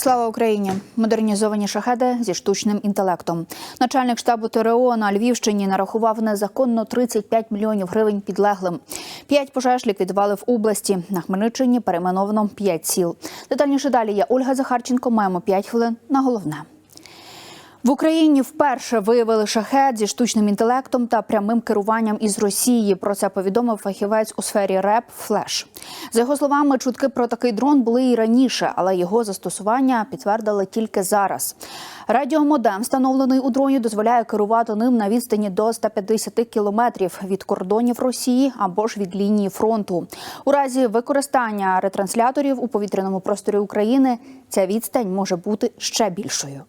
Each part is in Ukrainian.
Слава Україні! Модернізовані шахеди зі штучним інтелектом. Начальник штабу ТРО на Львівщині нарахував незаконно 35 мільйонів гривень підлеглим. П'ять пожеж ліквідували в області. На Хмельниччині перейменовано п'ять сіл. Детальніше далі я Ольга Захарченко. Маємо 5 хвилин на головне. В Україні вперше виявили шахет зі штучним інтелектом та прямим керуванням із Росії. Про це повідомив фахівець у сфері РЕП Флеш. За його словами, чутки про такий дрон були і раніше, але його застосування підтвердили тільки зараз. Радіомодем, встановлений у дроні, дозволяє керувати ним на відстані до 150 кілометрів від кордонів Росії або ж від лінії фронту. У разі використання ретрансляторів у повітряному просторі України ця відстань може бути ще більшою.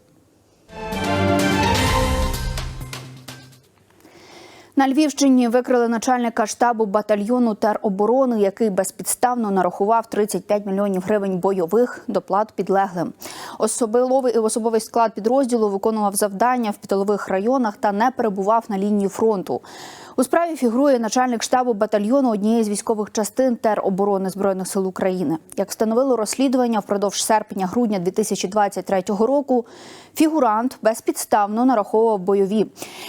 На Львівщині викрили начальника штабу батальйону тероборони, який безпідставно нарахував 35 мільйонів гривень бойових доплат підлеглим. Особливий особовий склад підрозділу виконував завдання в підтилових районах та не перебував на лінії фронту. У справі фігурує начальник штабу батальйону однієї з військових частин тероборони збройних сил України. Як встановило розслідування впродовж серпня-грудня 2023 року, фігурант безпідставно нараховував бойові.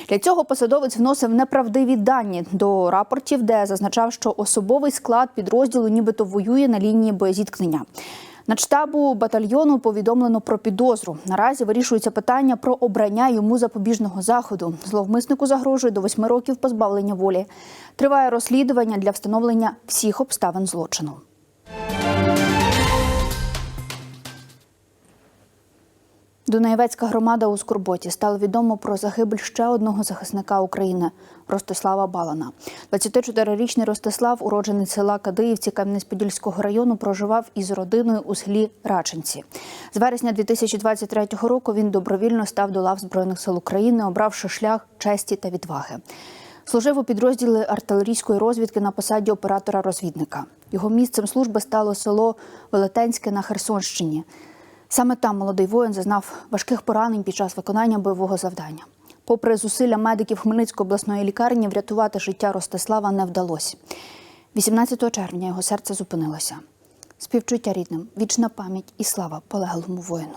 Для цього посадовець вносив неправдиві дані до рапортів, де зазначав, що особовий склад підрозділу нібито воює на лінії боєзіткнення. На штабу батальйону повідомлено про підозру. Наразі вирішується питання про обрання йому запобіжного заходу. Зловмиснику загрожує до восьми років позбавлення волі. Триває розслідування для встановлення всіх обставин злочину. Дунаєвецька громада у Скорботі стало відомо про загибель ще одного захисника України Ростислава Балана. 24-річний Ростислав, уроджений села Кадиївці Кам'янець-Подільського району, проживав із родиною у селі Раченці. З вересня 2023 року він добровільно став до лав Збройних сил України, обравши шлях честі та відваги. Служив у підрозділі артилерійської розвідки на посаді оператора-розвідника. Його місцем служби стало село Велетенське на Херсонщині. Саме там молодий воїн зазнав важких поранень під час виконання бойового завдання. Попри зусилля медиків Хмельницької обласної лікарні, врятувати життя Ростислава не вдалося. 18 червня його серце зупинилося. Співчуття рідним, вічна пам'ять і слава полеглому воїну.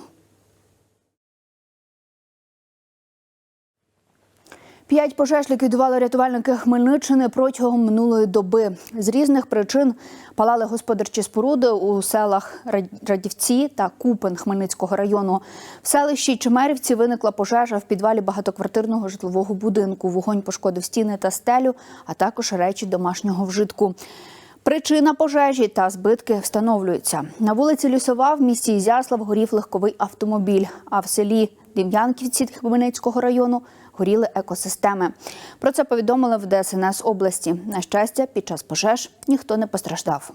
П'ять пожеж ліквідували рятувальники Хмельниччини протягом минулої доби. З різних причин палали господарчі споруди у селах Радівці та Купин Хмельницького району. В селищі Чемерівці виникла пожежа в підвалі багатоквартирного житлового будинку. Вогонь пошкодив стіни та стелю, а також речі домашнього вжитку. Причина пожежі та збитки встановлюються. На вулиці Лісова в місті Ізяслав горів легковий автомобіль, а в селі Дем'янківці Хмельницького району горіли екосистеми. Про це повідомили в ДСНС області. На щастя, під час пожеж ніхто не постраждав.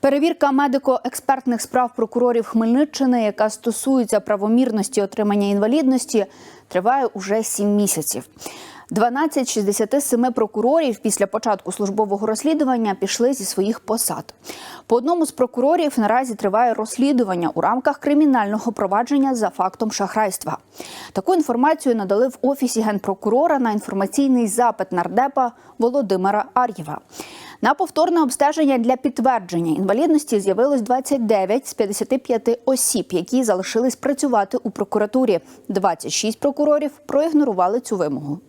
Перевірка медико-експертних справ прокурорів Хмельниччини, яка стосується правомірності отримання інвалідності, триває уже сім місяців. 12 з 67 прокурорів після початку службового розслідування пішли зі своїх посад. По одному з прокурорів наразі триває розслідування у рамках кримінального провадження за фактом шахрайства. Таку інформацію надали в офісі генпрокурора на інформаційний запит нардепа Володимира Ар'єва. На повторне обстеження для підтвердження інвалідності з'явилось 29 з 55 осіб, які залишились працювати у прокуратурі. 26 прокурорів проігнорували цю вимогу.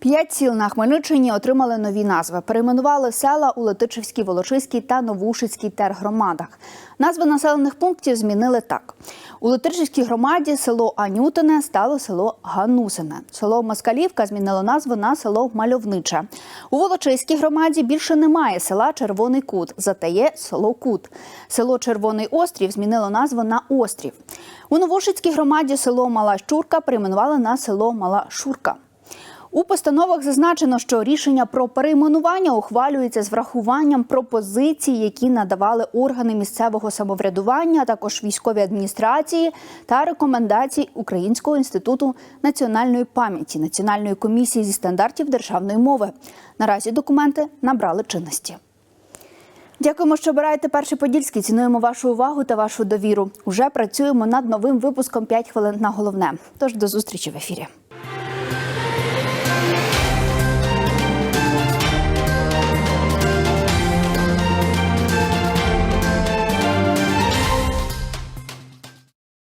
П'ять сіл на Хмельниччині отримали нові назви. Перейменували села у Летичівській, Волочиській та Новушицькій тергромадах. Назви населених пунктів змінили так: у Летичівській громаді село Анютине стало село Ганусине. Село Москалівка змінило назву на село Мальовниче. У Волочиській громаді більше немає села Червоний Кут, зате є село Кут. Село Червоний Острів змінило назву на Острів. У Новошицькій громаді село Мала Щурка перейменували на село Мала Шурка. У постановах зазначено, що рішення про перейменування ухвалюється з врахуванням пропозицій, які надавали органи місцевого самоврядування, а також військові адміністрації та рекомендацій Українського інституту національної пам'яті Національної комісії зі стандартів державної мови. Наразі документи набрали чинності. Дякуємо, що обираєте перший подільський. Цінуємо вашу увагу та вашу довіру. Уже працюємо над новим випуском «5 хвилин на головне. Тож до зустрічі в ефірі.